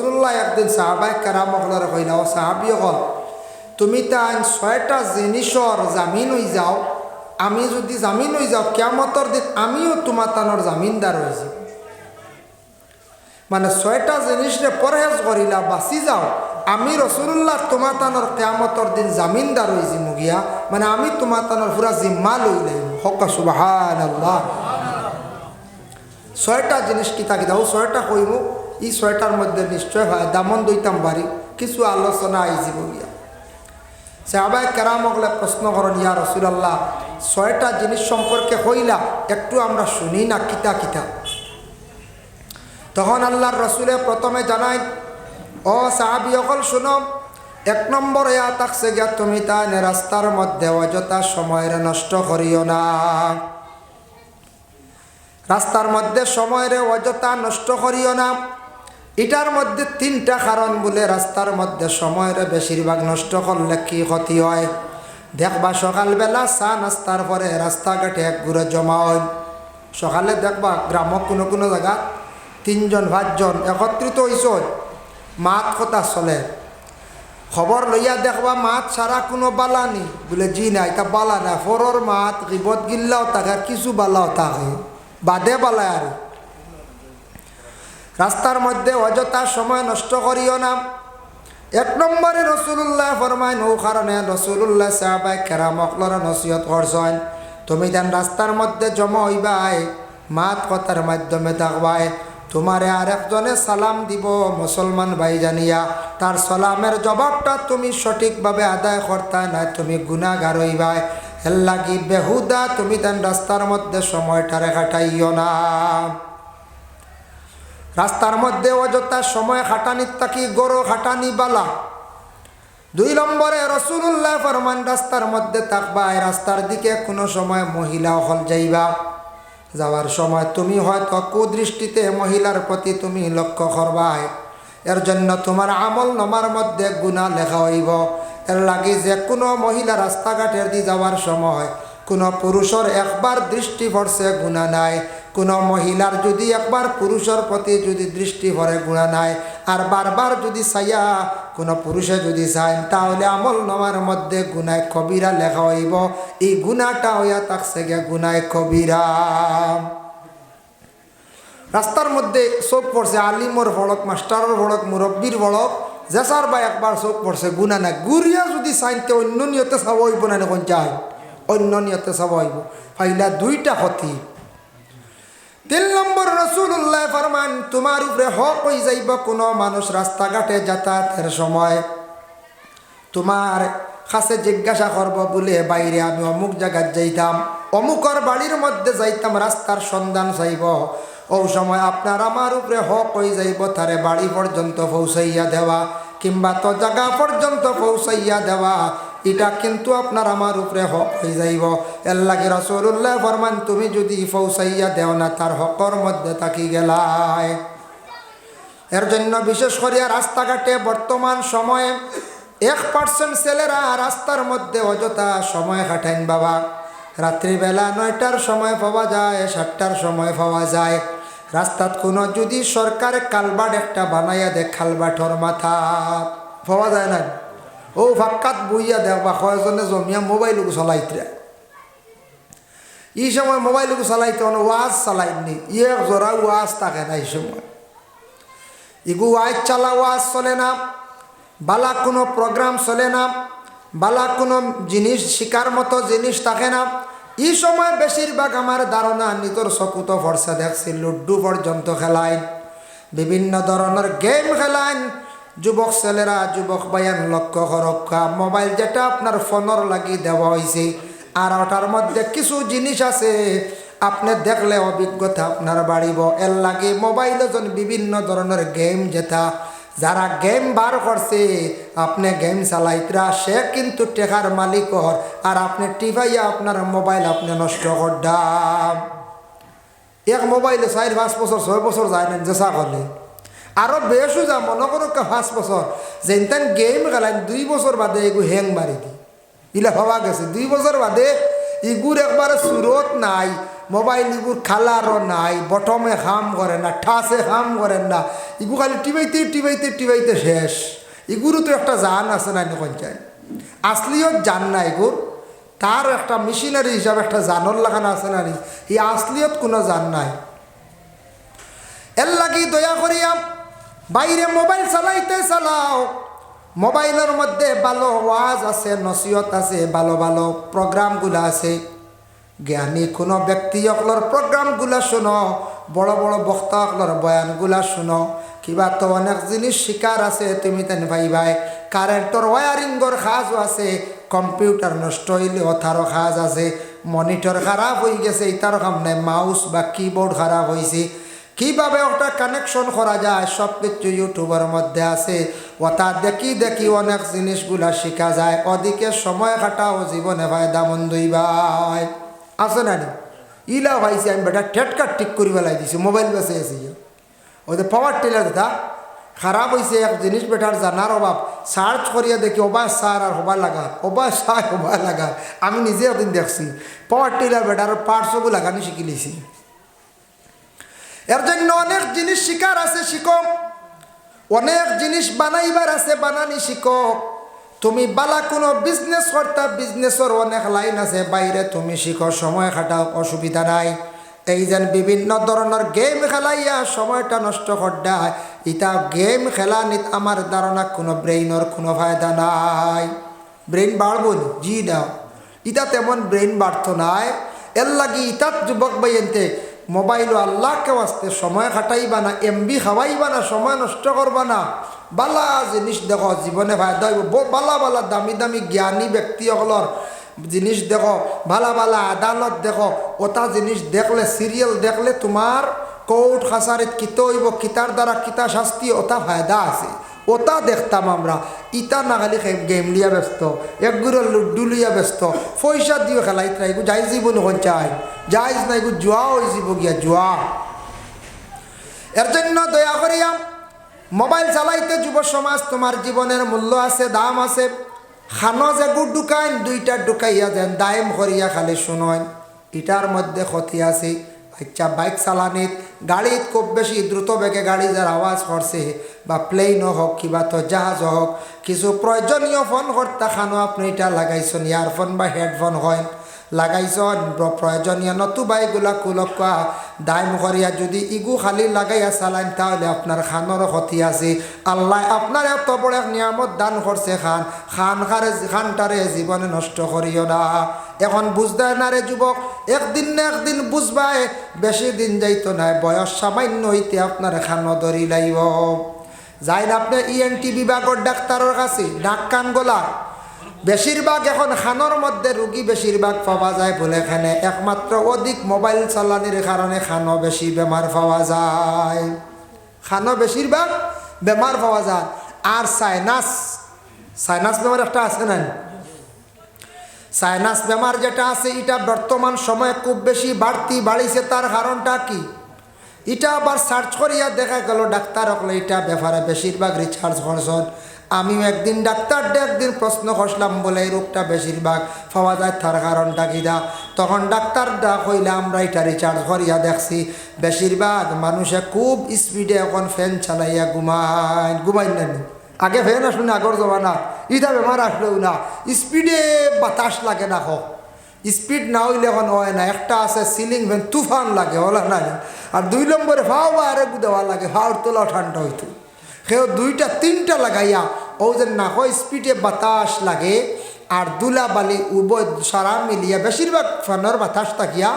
রসুল্লাহ একদিন সাহাবাই কেরাম হলার কইলা, ও সাহাবি হল তুমি তাই ছয়টা জিনিসর জামিন হয়ে যাও। আমি যদি জামিন হয়ে যাও কেমতর দিন আমিও তোমার তানোর জামিনদার হয়েছি মানে ছয়টা জিনিসরে পরহেজ করিলা বাঁচি যাও। আমি রসুল্লাহ তোমার তানোর কেয়ামতর দিন জামিনদার হয়েছি মুগিয়া মানে আমি তোমার তানোর পুরা জিম্মা লই লাইম হকা আল্লাহ ছয়টা জিনিস কিতা কিতা ছয়টা কইব ই ছয়টার মধ্যে নিশ্চয় হয়, দামন দইতাম বাড়ি, কিছু আলোচনা আইছি বলিয়া সাহাবাই কেরামকলে প্রশ্ন করেন, ইয়া রসুলাল্লাহ ছয়টা জিনিস সম্পর্কে হইলা, একটু আমরা শুনি না কিতা কিতা? তখন আল্লাহর রসুলে প্রথমে জানাই ও সাহাবি অকল শুনো, এক নম্বর ইয়া তাকছে গিয়া, তুমি তা রাস্তার মধ্যে অযথা সময়ের নষ্ট করিও না। রাস্তার মধ্যে সময়ের অযথা নষ্ট করিও না। এটার মধ্যে তিনটা কারণ বলে রাস্তার মধ্যে সময়ের বেশিরভাগ নষ্ট করলে কি ক্ষতি হয়? দেখবা সকালবেলা চা নাস্তার পরে রাস্তাঘাটে এক ঘুরে জমা হয়। সকালে দেখবা গ্রামক কোনো কোনো জায়গা তিনজন, পাঁচজন একত্রিত হইছ। মাত কথা চলে। খবর লইয়া দেখবা মাত সারা কোনো বালা নি বলে, জি না, এটা বালা না। ফরর মাত গিবত গিল্লাও থাকে কিছু বালাও থাকে বাদে বালায় আর রাস্তার মধ্যে অযথা সময় নষ্ট করিও না। এক নম্বরে রসুল্লাহ ফরমাইন ও কারণে রসুল্লাহ সাহাবাই কেরামকলর নসিহত করছেন। তুমি দেন রাস্তার মধ্যে জমা হইবাই মাত কথার মাধ্যমে থাকবাই তোমারে আরেকজনে সালাম দিব মুসলমান ভাই জানিয়া। তার সালামের জবাবটা তুমি সঠিকভাবে আদায় করতা না তুমি গুণাগার হইবাই এর লাগি বেহুদা তুমি দেন রাস্তার মধ্যে সময়টারে কাটাইও না। রাস্তার মধ্যে অযথা সময় খাটানির তাকি গরো খাটানি বালা। দুই নম্বরে রসুল্লাহ ফরমান, রাস্তার মধ্যে থাকবা রাস্তার দিকে কোনো সময় মহিলা হল যাইবা। যাওয়ার সময় তুমি হয়তো কুদৃষ্টিতে মহিলার প্রতি তুমি লক্ষ্য করবাই এর জন্য তোমার আমল নমার মধ্যে গুণা লেখা হইব। এর লাগে যে কোনো মহিলা রাস্তাঘাটের দিয়ে যাওয়ার সময় কোনো পুরুষের একবার দৃষ্টি পড়ছে গুণা নাই। কোনো মহিলার যদি একবার পুরুষের প্রতি যদি দৃষ্টি পড়ে গুণা নাই, আর বারবার যদি চাইয়া কোনো পুরুষে যদি চায়, তাহলে আমল নমার মধ্যে গুনায় কবিরা লেখা হইব। এই গুণাটা হইয়া থাকছে গে গুনায় কবিরা। রাস্তার মধ্যে চোখ পড়ছে আলিমর ভড়ক, মাস্টারের ভড়ক, মুরব্বীর ভড়ক জেসার বা একবার চোখ পড়ছে, গুণা নাই। গুড়িয়া যদি চাইতে অন্য নিয়তে চাব হইব না কোন চাই অন্য নিয়তে চাব হইব। ফাইলা দুইটা ক্ষতি। তিন নম্বর রসুল্লাহ ফরমান, তোমার উপরে হক হয়ে যাইব কোনো মানুষ রাস্তাঘাটে যাতায়াতের সময়। তোমার কাছে জিজ্ঞাসা করব বলে বাইরে আমি অমুক জায়গায় যাইতাম, অমুকর বাড়ির মধ্যে যাইতাম, রাস্তার সন্ধান চাইব। ও সময় আপনার আমার উপরে হক হয়ে যাইব, তারে বাড়ি পর্যন্ত পৌঁছাইয়া দেওয়া, কিংবা তো জায়গা পর্যন্ত পৌঁছাইয়া দেওয়া। এটা কিন্তু আপনার আমার উপরে হক হয়ে যাইব। এর লাগে রসুল্লাহ ফরমান, তুমি যদি পৌঁছাইয়া দেও না, তার হকর মধ্যে থাকি গেলায়। এর জন্য বিশেষ করিয়া রাস্তাঘাটে বর্তমান সময়ে এক পার্সেন্ট ছেলেরা রাস্তার মধ্যে অযথা সময় কাটাইন বাবা। রাত্রিবেলা নয়টার সময় পাওয়া যায়, সাতটার সময় পাওয়া যায়। রাস্তাত কোনো যদি সরকার কালবাট একটা বানাইয়া দেয় খালবাটর মাথা। পাওয়া যায় না। ও ফাক্কাত বইয়া দেখবা কয়জনে জমিয়া মোবাইলকে চলাইতে এই সময় মোবাইলকে চালাইতে মানে ওয়াজ চালাইনি ইয়ে জোড়া ওয়াজ থাকে না এই সময়। ইগু ওয়াজ চালা ওয়াজ চলে না, বালা কোনো প্রোগ্রাম চলে না, বালা কোনো জিনিস শিকার মতো জিনিস থাকে না। এই সময় বেশিরভাগ আমার ধারণা নিজের চকুতো ভরসা দেখছি লুডু পর্যন্ত খেলায় বিভিন্ন ধরনের গেম খেলায় যুবক ছেলেরা, যুবক বায়ান লক্ষ্য করক্ষা মোবাইল যেটা আপনার ফোনের লাগি দেওয়া হয়েছে আর ওটার মধ্যে কিছু জিনিস আছে, আপনি দেখলে অভিজ্ঞতা আপনার বাড়িব। এর লাগে মোবাইলে যেন বিভিন্ন ধরনের গেম যেটা যারা গেম বার করছে, আপনি গেম চালাইতরা, সে কিন্তু টেকার মালিকর আর আপনি টিভাইয়া আপনার মোবাইল আপনি নষ্ট করডাম এক মোবাইলে চার পাঁচ বছর, ছয় বছর যায় না জেসা করলে আরও বেশও যা মনে করো পাঁচ বছর। যেন তেন গেম খেলাইন, দুই বছর বাদে এগু হ্যাং মারি দি। ইলা ভাবা গেছে, দুই বছর বাদে ইগুর একবারে সুরত নাই মোবাইল ইগুর খালারও নাই, বটমে খাম করে না ঠাসে খাম করেন না। ইগু খালি টিবাইতে টিবাইতে টিবাইতে শেষ। ইগুরও তো একটা জান আছে না পঞ্চায়েত আসলিও জান না এগুর তার একটা মেশিনারি হিসাবে একটা জানর লাগানো আছে না নি। এই আসলিয়ত কোনো জান নাই। এর লাগি দয়া করিয়া বাইরে মোবাইল চালাইতে চালাও। মোবাইলের মধ্যে ভালো ওয়াজ আছে, নসিহত আছে, ভালো ভালো প্রোগ্রামগুলো আছে। জ্ঞানী কোনো ব্যক্তিসকলের প্রোগ্রামগুলো শুনো, বড় বড় বক্তাসকলের বয়ানগুলা শুনো। কিবা তো অনেক জিনিস শিকার আছে, তুমি তেন ভাই ভাই কারেন্টর ওয়ারিংর সাজও আছে কম্পিউটার নষ্ট হইলেও তারও সাজ আছে মনিটর খারাপ হয়ে গেছে কাম নাই মাউস বা কিবোর্ড খারাপ হয়েছে কীভাবে ওটা কানেকশন করা যায়? সব কিছু ইউটিউবের মধ্যে আছে। ওটা দেখি দেখি অনেক জিনিসগুলা শেখা যায়। ওদিকে সময় কাটাও, জীবনে ভাই দামন দুই ভাই। আছে না ইলা ভাইছি, আমি বেটা টেটকার ঠিক করি বেলাই দিছি, মোবাইল বেসে আছি ওই যে পাওয়ার টেলার দাদা খারাপ হয়েছে এক জিনিস বেটার জানার অভাব। সার্চ করিয়া দেখি ওবা সার আর হবা লাগা ওবা সার হবা লাগা। আমি নিজে একদিন দেখছি পাওয়ার টেলার বেটার পার্টসও লাগানি শিখি লিছি এর জন্য অনেক জিনিস শিকার আছে, শিখো। অনেক জিনিস বানাইবার আছে, বানানি শিখো। তুমি বালা কোনো বিজনেস করতা বিজনেসের অনেক লাইন আছে, বাইরে তুমি শিখো, সময় খাটাও, অসুবিধা নাই। এই যেন বিভিন্ন ধরনের গেম খেলাইয়া সময়টা নষ্ট করডায় ইটা গেম খেলা নিত আমার ধারণা কোনো ব্রেইনের কোনো ফায়দা নাই। ব্রেইন বাড়বো জি না। ইটা তেমন ব্রেইন বাড়তো নাই। এর লাগি ইটাত যুবক বাইনতে মোবাইল আল্লাহকে আসতে সময় খাটাইবা না এমবি খাওয়াইবা না, সময় নষ্ট করবা না। বালা জিনিস দেখো জীবনে ফায়দা হইব। বালা বালা দামি দামি জ্ঞানী ব্যক্তিসকলর জিনিস দেখো ভালা ভালা আদালত দেখো, ওটা জিনিস দেখলে সিরিয়াল দেখলে তোমার কোর্ট খাসারিত কিত হইব কিতার দ্বারা কিতা শাস্তি, ওটা ফায়দা আছে। ওটা দেখতাম আমরা। ইটা না খালি গেম লিয়া ব্যস্ত একগুলো লুড্ডু লিয়া ব্যস্ত। পয়সা দিয়ে খেলাই এগু যাই জীবন হন চাই যাইজ নাই এগু জুয়া হয়ে যাব গিয়া, জুয়া। এর জন্য দয়া করিয়া মোবাইল চালাইতে যুব সমাজ, তোমার জীবনের মূল্য আছে, দাম আছে। খানো যে গুড় ঢুকাইন, দুইটা ঢুকাইয়া যেন দায়েম করিয়া খালি শুনয় ইটার মধ্যে ক্ষতি আছে। আচ্ছা বাইক চালানিত, গাড়িত খুব বেশি দ্রুত বেগে গাড়ি যার আওয়াজ করছে বা প্লেনও হোক কিবা তো জাহাজ হোক কিছু প্রয়োজনীয় ফোন করতে খানো আপনি এটা লাগাইছেন ইয়ারফোন বা হেডফোন হয়। লাগাইছন। প্রয়োজনীয় নতুবা এগুলা কুলকা দায়ম করিয়া যদি ইগু খালি লাগাইয়া চালাইন তাহলে আপনার খানোর ক্ষতি আছে। আল্লাহ আপনার এত বড় নিয়ামত দান করছে খান। খান খারে খানটারে জীবনে নষ্ট করিও না। এখন বুঝতে না রে যুবক একদিন না একদিন বুঝবাই বেশি দিন যাইতো না বয়স সামান্য হইতে আপনার খানো ধরি লাইব যাইন আপনি ইএনটি বিভাগের ডাক্তারের কাছে ডাক কান গোলা। বেশিরভাগ এখন খানোর মধ্যে রুগী বেশিরভাগ পাওয়া যায় বলে এখানে একমাত্র অধিক মোবাইল চালানির কারণে খানো বেশি বেমার পাওয়া যায়। খানো বেশিরভাগ বেমার পাওয়া যায়। আর সাইনাস সাইনাস বেমার একটা আছে না সাইনাস বেমার যেটা আছে এটা বর্তমান সময়ে খুব বেশি বাড়তি বাড়িছে তার কারণটা কি? এটা আবার সার্চ করিয়া দেখা গেল ডাক্তার হকলে এটা ব্যাপারে বেশিরভাগ রিচার্জ করছেন আমিও একদিন ডাক্তার একদিন প্রশ্ন করলাম বলে এই রোগটা বেশিরভাগ পাওয়া যায় তার কারণটা কিনা তখন ডাক্তার ডাক হইলে আমরা এটা রিচার্জ করিয়া দেখছি, বেশিরভাগ মানুষে খুব স্পিডে এখন ফ্যান চালাইয়া ঘুমায় ঘুমাই না আগে ফ্যান আসলো না, আগর জমানা। ইটা বেমার আসলেও না। স্পিডে বাতাস লাগে না হোক স্পিড না হইলে এখন হয় না। একটা আছে সিলিং ফ্যান তুফান লাগে হলা না আর দুই নম্বরে ফাও আরে দেওয়া লাগে ফাওয়ার তোলা ঠান্ডা হইতো। সেও দুইটা, তিনটা লাগাইয়া ও যে নাক স্পিডে বাতাস লাগে আর দুলা বালি উভয় সারা মিলিয়া বেশিরভাগ ফ্যানের বাতাস থাকিয়া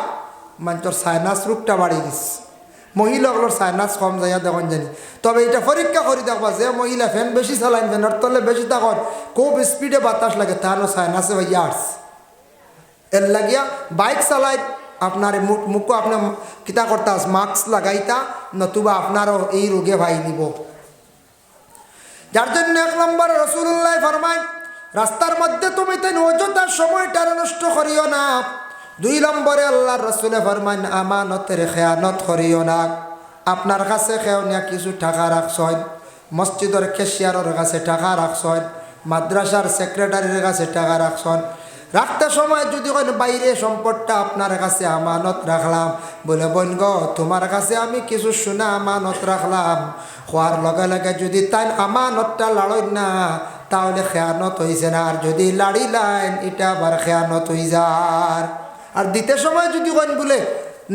মানুষের সাইনাস রোগটা বাড়ি দিচ্ছে মহিলাগুলোর সাইনাস কম যাইয়া দেখুন জানি। তবে এটা পরীক্ষা করে দেখবা যে মহিলা ফ্যান বেশি চালাইন ফ্যানের তলে বেশি তখন খুব স্পিডে বাতাস লাগে তাহলে সাইনাসে ভাইয়া আসছে। এর লাগিয়া বাইক চালাই, আপনার মুখ, মুখও আপনার কিতা করতে মাস্ক লাগাইতা, নতুবা আপনারও এই রোগে ভাই নিব। যার জন্য এক নম্বর রসুল্লাহ ফরমাই রাস্তার মধ্যে তুমি তাই অযোধ্যার সময়টা নষ্ট করিও না। দুই নম্বরে আল্লাহ রসুলে ফরমাইন আমানতের খেয়ানত করিও না। আপনার কাছে খেয়নিয়া কিছু টাকা রাখছেন মসজিদের কেশিয়ারের কাছে টাকা রাখছেন মাদ্রাসার সেক্রেটারির কাছে টাকা রাখছেন রাখতে সময় যদি হয় বাইরে সম্পদটা আপনার কাছে আমানত রাখলাম, বলে, বোন গো, তোমার কাছে আমি কিছু শোনা আমানত রাখলাম। হওয়ার লগে লগে যদি তাই আমানতটা লাড়ই না, তাহলে খেয়ানত হয়েছে না। আর যদি লাড়ি লাইন এটা আবার খেয়ানত হয়ে যার আর দিতে সময় যদি কইন বলে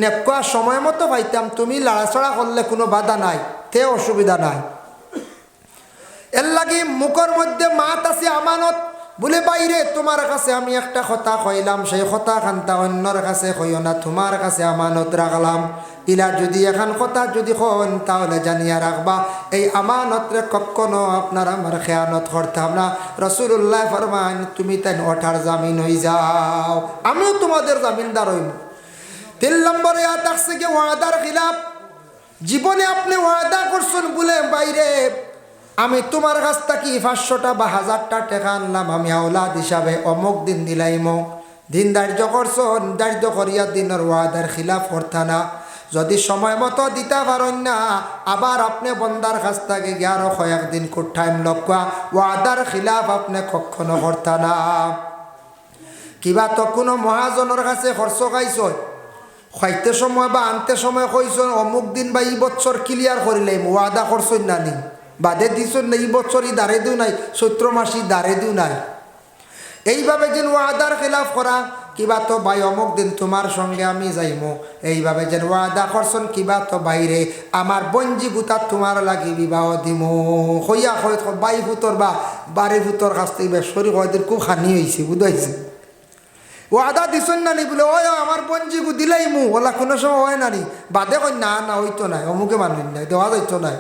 নেকুয়া সময় মতো পাইতাম তুমি লাড়াছাড়া করলে কোনো বাধা নাই, তে অসুবিধা নাই। এর লাগি মুখর মধ্যে মাত আছে আমানত, বলে বাইরে তোমার কাছে আমি একটা কথা কইলাম, সেই কথা খান্তা অন্যর কাছে কইও না তোমার কাছে আমানত রাখলাম ইলা যদি এখন কথা যদি কন, তাহলে জানিয়া রাখবা, এই আমানতরে কখনো আপনার আমার খেয়ানত করতাম না। রসুল্লাহ ফরমান তুমি তাই ওঠার জামিন হয়ে যাও, আমিও তোমাদের জামিনদার হইব তিন নম্বরে আত আসছে কি, ওয়াদার খিলাফ। জীবনে আপনি ওয়াদা করছেন বলে বাইরে, আমি তোমার কাছ থেকে পাঁচশোটা বা হাজারটা টাকা আনলাম আমি আওলাদ হিসাবে অমুক দিন দিলাইম। দিন ধার্য করছন, ধার্য করিয়া দিনের ওয়াদার খিলাফ করতা না। যদি সময় মতো দিতে পারেন না, আবার আপনি বন্দার কাছ থেকে গিয়ে আরও কয়েকদিন টাইম লক্ষা ওয়াদার খিলাফ আপনি কখনো করতা না। কিবা তো কোনো মহাজনের কাছে খরচ খাইছ খাইতে সময় বা আনতে সময় কইস অমুক দিন বা ই বছর ক্লিয়ার করিলাম ওয়াদা করছই না নি? বাদে দিছ না এই বছর ই দাঁড়ে দিও নাই চৈত্র মাসি দাঁড়ে দিও নাই। এইভাবে যেন ওয়াদার খেলাফ করা কিবা তো ভাই অমুক দিন তোমার সঙ্গে আমি যাইমো। এইভাবে যেন ওয়াদা করছন, কিবা তো বাইরে। আমার বঞ্জি গুতা তোমার লাগি বিবাহ দিমু। হইয়া হয় বাই ভূতর বা বাড়ি ভূতর কাছ থেকে বেশরি কয়দিন খুব হানি হয়েছে বুঝাইছে ওয়াদা দিছন নানি বলে ওই আমার বঞ্জি গু দিলাই মু। ওলা কোনো সময় হয় নানি। বাদে কই না না হইতো নাই। অমুকে মানুষ নাই দেওয়া যাইতো নাই।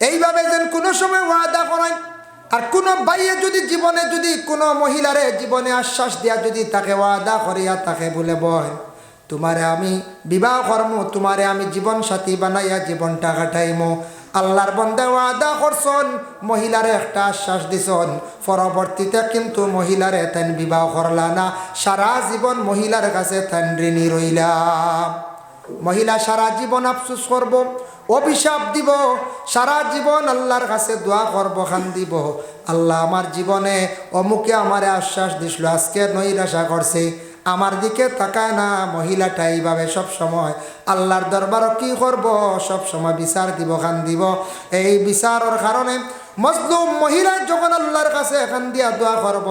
এইভাবে যেন কোনো সময় ওয়াদা করেন আর কোনো বাইয়ে যদি জীবনে যদি কোনো মহিলারে জীবনে আশ্বাস দিয়া যদি তাকে ওয়াদা করিয়া তাকে বলে, বয়, তোমারে আমি বিবাহ কর্ম, তোমারে আমি জীবন সাথী বানাইয়া জীবনটা কাটাইমো। আল্লাহর বন্দে ওয়াদা করছন, মহিলারে একটা আশ্বাস দিছন। পরবর্তীতে কিন্তু মহিলারে তেন বিবাহ করলা না। সারা জীবন মহিলার কাছে তেন ঋণী রইলাম। মহিলা সারা জীবন আফসুস করব অভিশাপ দিব, সারা জীবন আল্লাহর কাছে দোয়া করব, খান দিব। আল্লাহ আমার জীবনে অমুকে আমারে আশ্বাস দিছিল, আজকে নৈরাশা করছে। আমার দিকে তাকায় না, মহিলাটা এইভাবে সব সময় আল্লাহর দরবার কি করব, সব সময় বিচার দিব, খান দিব। এই বিচারের কারণে মজলুম মহিলা যখন আল্লাহর কাছে এখান দিয়া দোয়া করব,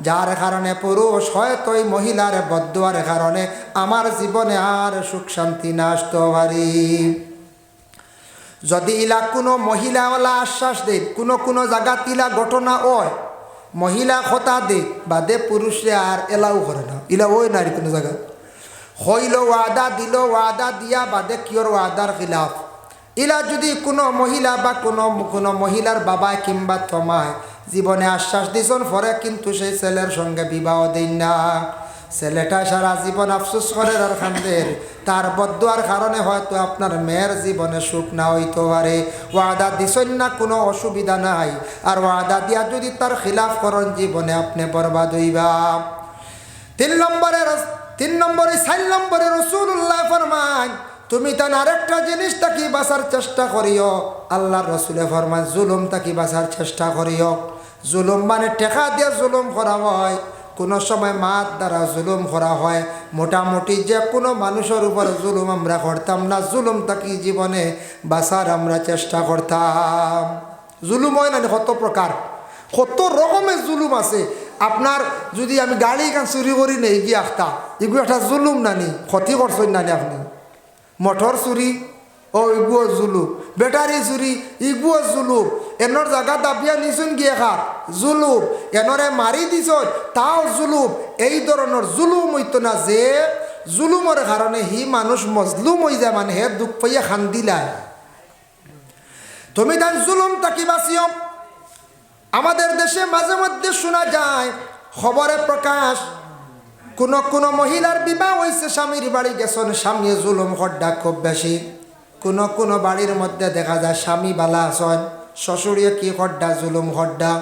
যার কারণে পুরুষ হয়তো এই মহিলার বদুয়ার কারণে আমার জীবনে আর সুখ শান্তি না আসতে পারি। যদি ইলা কোনো মহিলাওয়ালা আশ্বাস দে কোনো কোনো জায়গাত ইলা ঘটনা হয়, মহিলা কথা দে, বাদে পুরুষে আর এলাও করে না। ইলা ওই নারী কোনো জায়গা হইল ওয়াদা, দিল ওয়াদা, দিয়া বাদে কিয়র ওয়াদার খিলাফ। ইলা যদি কোনো মহিলা বা কোনো কোনো মহিলার বাবা কিংবা তোমায় জীবনে আশ্বাস দিছন, পরে কিন্তু সেই ছেলের সঙ্গে বিবাহ দিন না। ছেলেটা সারা জীবন আফসোস করে আর খান্দের তার বদুয়ার কারণে হয়তো আপনার মেয়ের জীবনে সুখ না হইতে পারে। ওয়াদা দিছেন না, কোনো অসুবিধা নাই। আর ওয়াদা দিয়া যদি তার খিলাফ করেন, জীবনে আপনি বরবাদ হইবা। তিন নম্বরে তিন নম্বরে, চার নম্বরে রসুল্লাহ ফরমান, তুমি তান আরেকটা জিনিস তাকি বাঁচার চেষ্টা করিও? আল্লাহর রসুলে ফরমান জুলুম তাকি বাঁচার চেষ্টা করিও? জুলুম মানে টেকা দিয়ে জুলুম করা হয়। কোনো সময় মাত দ্বারা জুলুম করা হয়। মোটামুটি যে কোনো মানুষের উপর জুলুম আমরা করতাম না। জুলুম তাকি জীবনে বাঁচার আমরা চেষ্টা করতাম। জুলুম হয় না কত প্রকার? কত রকমের জুলুম আছে। আপনার যদি আমি গাড়ি এখান চুরি করি নেই গিয়ে আখতা এগুলো একটা জুলুম নানি ক্ষতি করছেন নানি আপনি? মটর চুরি ও ইগুও জুলুম। বেটারি চুরি ইগুও জুলুম। এনর জায়গা দাবিয়া নিছুন গিয়ে খা জুলুম। এনরে মারি দিছ তাও জুলুম। এই ধরনের জুলুম হইতো না যে জুলুমের কারণে হি মানুষ মজলুম হয়ে যায় মানে হে দুঃখ পাইয়া খান্দিলায় তুমি তান জুলুম তাকি বাঁচিও আমাদের দেশে মাঝে মধ্যে শোনা যায় খবরে প্রকাশ কোন কোন মহিলার বিবাহ হয়েছে স্বামীর বাড়ি গেছেন স্বামী জুলুম খড্ডা খুব বেশি কোন কোন বাড়ির মধ্যে দেখা যায়, স্বামী বালা আছেন। শ্বশুরিয়ে কি খড্ডা জুলুম খড্ডা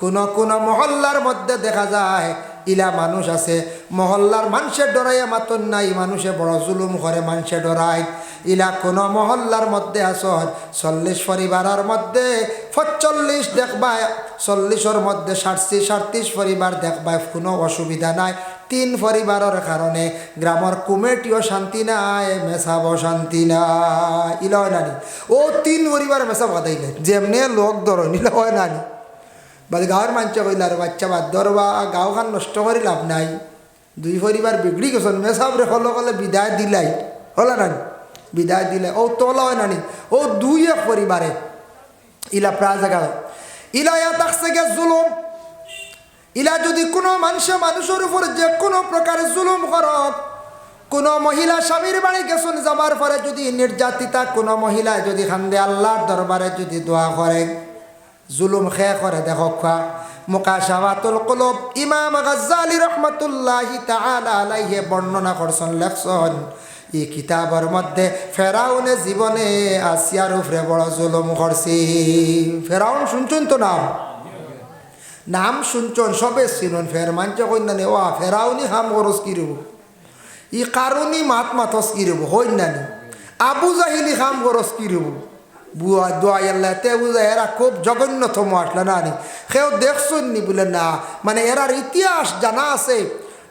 কোন কোন মহল্লার মধ্যে দেখা যায়, ইলা মানুষ আছে। মহল্লার মানুষের ডরাইয়া মাতন নাই, মানুষে বড় জুলুম করে, মানুষে ডরায়। ইলা কোনো মহল্লার মধ্যে আসন চল্লিশ পরিবারের মধ্যে পঁচল্লিশ দেখবায়, চল্লিশের মধ্যে ষাটশি সাতত্রিশ পরিবার দেখবা কোনো অসুবিধা নাই। তিন পরিবারের কারণে গ্রামের কুমেটিও শান্তি নাই মেসাব শান্তি নাই। ইলা হয় নানি? ও তিন পরিবার মেসাব বাদাইলে। যেমনে লোক ধরো নিলে হয় নানি? বাদ গাঁৱৰ মানুহে কইলে আৰু বাচ্চা, বাদ ধৰবা গাঁওখন নষ্ট কৰি লাভ নাই। দুই পৰিবাৰ বিগড়ি গৈছে মেচাবৰে হলে কলে বিদায় দিলাই। হলে নানি? বিদায় দিলে, ও তোলা হয় নানি? ও দুই এক পরিবারে। ইলা প্রায় জায়গা ইলা ইয়া থাকছে গে জুলুম। ইলা যদি কোনো মানুষে মানুষের উপর যে কোনো প্রকার জুলুম করক, কোনো মহিলা স্বামীর বাড়ি গেছুন যাবার পরে যদি নির্যাতিতা, কোনো মহিলা যদি খান্দে আল্লাহর দরবারে যদি দোয়া করে, জুলুম খে করে দেখো খা মুকাশাবাতুল কলব, ইমাম গাজ্জালি রহমতুল্লাহি তাআলা বর্ণনা করছেন, লেখছেন, এই কিতাবের মধ্যে ফেরাউনে জীবনে আসিয়ার উপরে বড় জুলুম করছি। ফেরাউন শুনছুন তো নাম? নাম শুনছন সবে চিনুন ফের মানছে কন্যানি ও ফেরাউনি হাম কি রব ই কারণি মাত মাথস কি রব হইনানি আবু জাহিলি খাম খরচ কি রব বুয়া দোয়া আল্লাহ তে বুঝা এরা খুব জঘন্যতম আসলে না নি? সেও দেখছুন নি বলে না মানে এরার ইতিহাস জানা আছে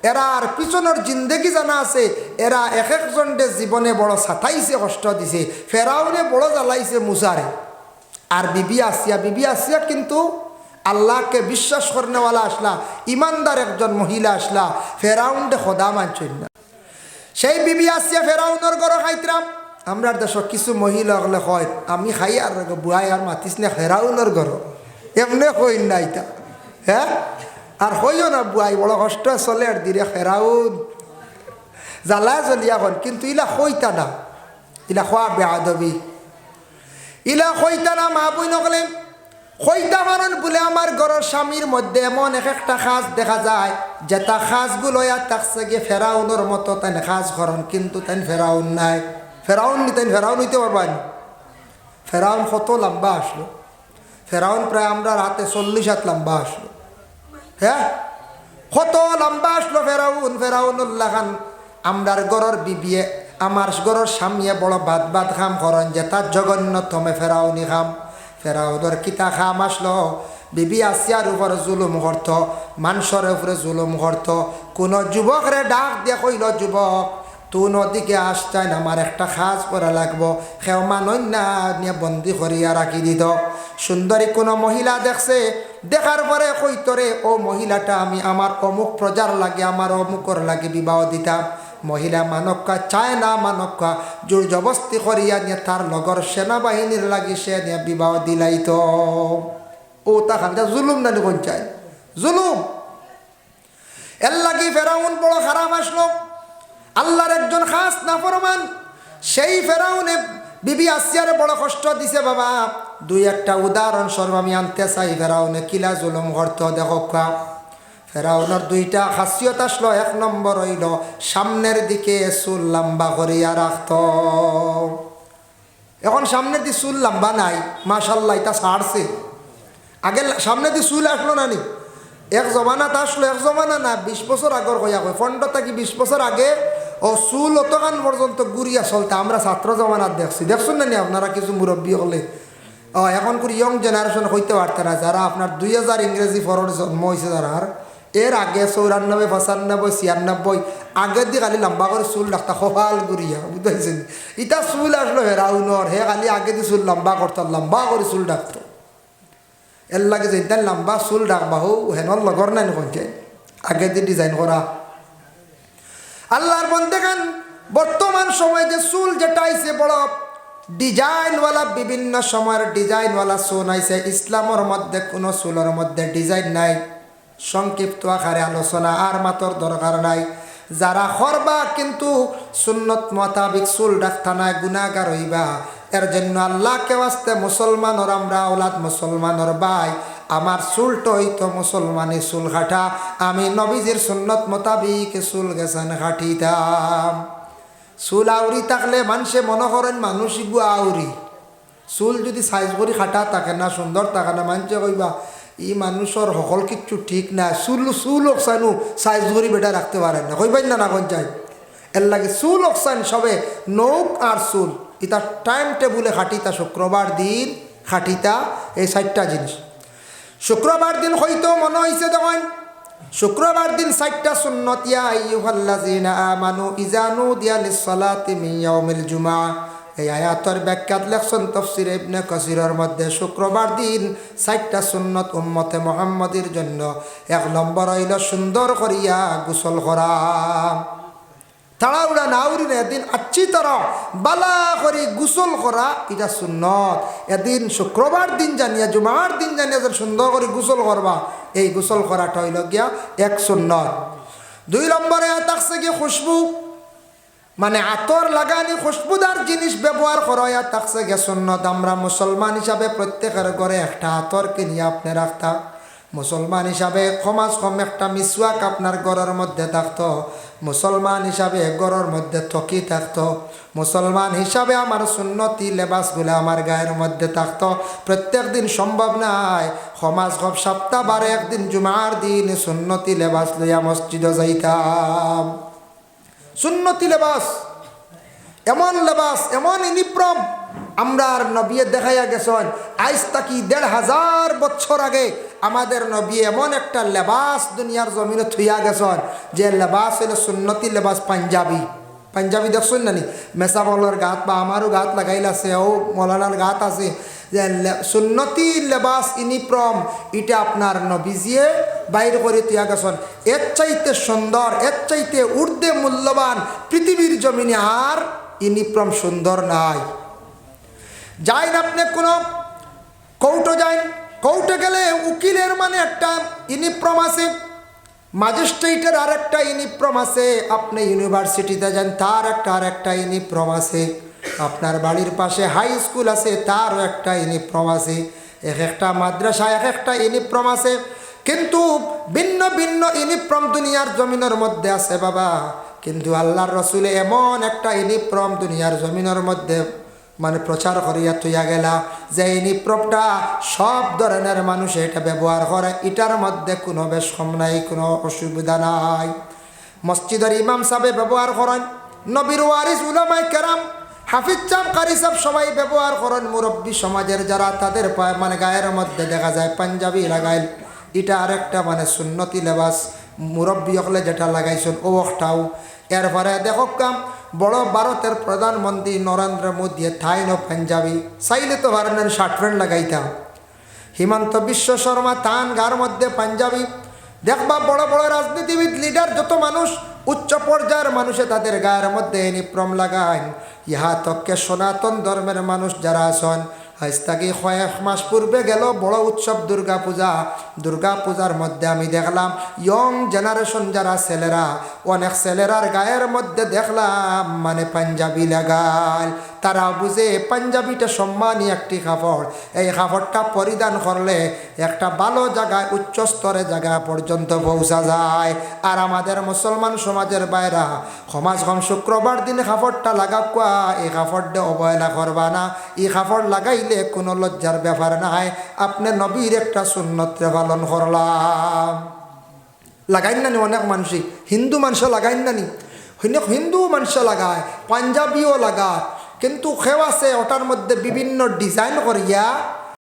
এরার পিছনের জিন্দেগি জানা আছে এরা এক একজনকে জীবনে বড় সাতাইছে কষ্ট দিছে ফেরাউনে বড় জ্বালাইছে মুসারে আর বিবি আসিয়া বিবি আসিয়া কিন্তু আল্লাহকে বিশ্বাস করনেওয়ালা আসলা, ইমানদার একজন মহিলা আসলা ফেরাউন্ডে খোদা মানছেন না। সেই বিবি আসিয়া ফেরাউনের ঘর খাইতরাম আমরা দেশ কিছু মহিলা হলে হয়, আমি খাই আর বুয়াই আর মাতিস না ফেরাউনের ঘর। এমনি কই না ইতা হ্যাঁ? আর হইও না বুয়াই, বড় কষ্ট চলে আর দিরে ফেরাউন। জ্বালা জ্বলিয়া হন কিন্তু ইলা হইতা না, ইলা খোয়া বেআবি ইলা হইতা না মা বই নকলেন হইতা মারণ বলে আমার ঘরের স্বামীর মধ্যে এমন এক একটা খাস দেখা যায় যেটা খাসগুলো ইয়ার থাকছে গিয়ে ফেরাউনের মতো তাই খাস করন কিন্তু তাই ফেরাউন নাই। ফেরাউন নি তাই ফেরাউন হইতে পারবানি ফেরাউন কত লম্বা আসলো ফেরাউন প্রায় আমরা রাতে চল্লিশ হাত লম্বা আসলো হ্যাঁ কত লম্বা আসলো ফেরাউন ফেরাউনুল্লাহ খান আমরার গড়র বিবিয়ে আমার গড়র সামিয়ে বড় বাদ বাদ খাম করেন যে তার জগন্যতমে ফেরাউনি খাম। ফেরাউদর কিতা খাম আসলো। বিবি আসিয়ার উপরে জুলুম করত মানুষের উপরে জুলুম করত। কোনো যুবকরে ডাক দিয়ে কইল যুবক তু নদীকে আসতেন আমার একটা খাজ করা লাগবো। সেও মানই না নিয়ে বন্দি করিয়া রাখি দিত। সুন্দরী কোনো মহিলা দেখছে দেখার পরে কইতরে ও মহিলাটা, আমি আমার অমুক প্রজার লাগে আমার অমুকর লাগে বিবাহ দিতাম। মহিলা মানক্কা চায় না মানক্কা জোর জবস্তি করিয়া নিয়ে তার লগর সেনাবাহিনীর লাগি সে নিয়ে বিবাহ দিলাইত। ও তাখান জুলুম না কোন চায় জুলুম। এর লাগি ফেরাউন বড় খারাপ আসলো। আল্লাহর একজন খাস নাফরমান সেই ফেরাউনে বিবি আসিয়ারে বড় কষ্ট দিছে বাবা। দুই একটা উদাহরণ স্বরূপ আমি আনতে চাই ফেরাউনে কিলা জুলুম করতো দেখো ফেরাউনের দুইটা খাসিয়ত আসলো, এক নম্বর হইল, সামনের দিকে চুল লম্বা করিয়া রাখত। এখন সামনের দিকে চুল লম্বা নাই মাশাল্লাহ এটা ছাড়ছে। আগে সামনে দিয়ে চুল আসলো না নি? এক জমানাত আসলো, এক জমানা না, বিশ বছর আগর কইয়া কয় ফন্ড থাকি বিশ বছর আগে, ও চুল অতখান পর্যন্ত গুড়িয়া চলতে, আমরা ছাত্র জমানাত দেখছি। দেখছেন না নি আপনারা কিছু মুরব্বী হলে? এখন করে ইয়ং জেনারেশন হইতে পারতে না, যারা আপনার দুই হাজার ইংরেজি ফরর জন্ম হয়েছে যারা এর আগে চৌরানব্বই পঁচানব্বই ছিয়ানব্বই আগের দিয়ে খালি লম্বা করে চুল রাখতা সকাল গুড়িয়া বুঝতেছেন ইটা চুল আসলো হেরাউনর হে খালি আগে দিয়ে চুল লম্বা করতাম লম্বা করে চুল ডাকতো এর লাগে যে তাই লম্বা চুল ডাকবা হো হেনর লগর নাই নকনকে আগে দিয়ে ডিজাইন করা আল্লাহর বন্দেগান বর্তমান সময়ে যে চুল যেটা আইছে বড়। ডিজাইনওয়ালা বিভিন্ন সময়ের ডিজাইনওয়ালা চুল আইছে। ইসলামের মধ্যে কোনো চুলের মধ্যে ডিজাইন নাই। সংক্ষিপ্ত আকারে আলোচনা আর মাতর দরকার নাই। যারা করবা কিন্তু সুন্নত মোতাবিক চুল ডাক্তা নাই গুণাগার হইবা এর জন্য আল্লাহকে আসতে মুসলমানর আমরা ওলাদ মুসলমানর বাই। আমার চুলটা হইতো মুসলমানি চুল কাটা আমি নবীজির সুন্নত মোতাবিক চুল গেছেন কাটিতাম চুল আউরি থাকলে মানুষে মনে করেন মানুষ ইগু আউরি চুল যদি সাইজ করি খাটা থাকে না সুন্দর থাকে না মানুষে কইবা ই মানুষের সকল কিচ্ছু ঠিক না চুল চুল অকসানু সাইজ করি বেটা রাখতে পারেন না কইবেন না না যায় এর লাগে চুল অকসান সবে, নৌক আর চুল। ইতা টাইম টেবুলে খাটিতা শুক্রবার দিন খাটিতা এই চারটা জিনিস। শুক্রবার দিন হয়তো মনে হয়েছে দেখেন। শুক্রবার দিন চারটা সুন্নতিয়া আইয়ুহাল্লাযিনা আমানু ইজানু দিয়া লিসসালাতি মিন জুমআ এই আয়াতর ব্যাখ্যাত লেখছেন তফসির ইবনে কাসিরের মধ্যে শুক্রবার দিন চারটা সুন্নত উম্মতে মুহাম্মদের জন্য এক নম্বর হইল সুন্দর করিয়া গোসল করা। তাড়াউড়া নাউরি না এদিন আচ্ছি বালা করি গুসল করা এটা সুন্নত। এদিন শুক্রবার দিন জানিয়া জুমার দিন জানিয়া যে সুন্দর করে গুসল করবা, এই গুসল করাটা হইল গিয়া এক সুন্নত। দুই নম্বরে থাকছে গিয়ে খুশবু মানে আতর লাগানি খুশবুদার জিনিস ব্যবহার করা থাকছে গে সুন্নত। আমরা মুসলমান হিসাবে প্রত্যেকের ঘরে একটা আতর কিনিয়ে আপনি রাখতা। মুসলমান হিসাবে সমাজ কম একটা মিসওয়াক আপনার ঘরের মধ্যে থাকতো। মুসলমান হিসাবে ঘরের মধ্যে থকি থাকতো। মুসলমান হিসাবে আমার সুন্নতি লেবাসগুলো আমার গায়ের মধ্যে থাকতো। প্রত্যেক দিন সম্ভব নাই সমাজ কম সপ্তাহ বারে একদিন জুমার দিন সুন্নতি লেবাস লইয়া মসজিদে যাইতাম। সুন্নতি লেবাস, এমন লেবাস এমন ইনিপ্রম আমরা আর নবিয়ে দেখাইয়া গেছেন আইস তাকি দেড় হাজার বছর আগে আমাদের নবী এমন একটা লেবাস দুনিয়ার জমিনে থুইয়া গেছেন যে লেবাস হলো সুন্নতি লেবাস পাঞ্জাবি। পাঞ্জাবি দেখছেন নানি? মেসাবলের গাত বা আমারও গাত লাগাইল আছে, ও মৌলানার গাত আছে। যে সুন্নতি লেবাস ইউনিফর্ম এটা আপনার নবীজিয়ে বাইর করে তুইয়া গেছেন। এর চাইতে সুন্দর, এর চাইতে ঊর্ধ্বে মূল্যবান পৃথিবীর জমিনে আর ইউনিফর্ম সুন্দর নাই। যাইন আপনি কোনো কৌটো যাইন, কৌটে গেলে উকিলের মানে একটা ইউনিফর্ম আছে। ম্যাজিস্ট্রেটের আর একটা ইউনিফর্ম আছে, আপনি ইউনিভার্সিটিতে যান, তার একটা আর একটা ইউনিফর্ম আছে। আপনার বাড়ির পাশে হাই স্কুল আছে, তারও একটা ইউনিফর্ম আছে। এক একটা মাদ্রাসা এক একটা ইউনিফর্ম আছে। কিন্তু ভিন্ন ভিন্ন ইউনিফর্ম দুনিয়ার জমিনের মধ্যে আছে বাবা। কিন্তু আল্লাহর রসুলে এমন একটা ইউনিফর্ম দুনিয়ার জমিনের মধ্যে মানে প্রচার করিয়া তুইয়া গেলা, যে এই নিপ্রপটা সব ধরনের মানুষ এটা ব্যবহার করে, এটার মধ্যে কোনো বেশ কম নাই, কোনো অসুবিধা নাই। মসজিদের ইমাম সাহেব ব্যবহার করেন, নবীর ওয়ারিস উলামাই কেরাম, হাফিজ চাপ কারি সাহেব সবাই ব্যবহার করেন, মুরব্বী সমাজের যারা, তাদের মানে গায়ের মধ্যে দেখা যায় পাঞ্জাবি লাগাইল। এটা আরেকটা মানে সুন্নতি লেবাস, মুরব্বী হলে যেটা লাগাইছেন ও একটাও এরপরে দেখো কাম বড় ভারতের প্রধানমন্ত্রী নরেন্দ্র মোদী থাইন পাঞ্জাবি চাইলে তো ভারতের শার্ট প্যান্ট লাগাইতাম হিমন্ত বিশ্ব শর্মা তান গার মধ্যে পাঞ্জাবি। দেখবা বড় বড় রাজনীতিবিদ লিডার যত মানুষ, উচ্চ পর্যায়ের মানুষে তাদের গায়ের মধ্যে নিপ্রম লাগান ইহা তককে সনাতন ধর্মের মানুষ যারা আছেন আজ তাকে কয়েক মাস পূর্বে গেল বড় উৎসব দুর্গা পূজা। দুর্গা পূজার মধ্যে আমি দেখলাম ইয়ং জেনারেশন যারা ছেলেরা অনেক ছেলেরার গায়ের মধ্যে দেখলাম মানে পাঞ্জাবি লাগাল। তারা বুঝে, পাঞ্জাবিটা সম্মানী একটি কাপড়। এই কাপড়টা পরিধান করলে একটা ভালো জায়গায়, উচ্চ স্তরে জায়গা পর্যন্ত পৌঁছা যায়। আর আমাদের মুসলমান সমাজের বাইরা, সমাজ কম শুক্রবার দিনে কাপড়টা লাগা লাগাকুয়া এই কাপড়টা অবহেলা করবা না। এই কাপড় লাগাইলে কোনো লজ্জার ব্যাপার নাই। আপনি নবীর একটা সুন্নত্রে পালন করলাম। লাগাইন নানি অনেক মানুষই? হিন্দু মানুষ লাগাইন নানি অনেক হিন্দু মানুষ লাগায়, পাঞ্জাবিও লাগায়। কিন্তু খেও আছে ওটার মধ্যে বিভিন্ন ডিজাইন করিয়া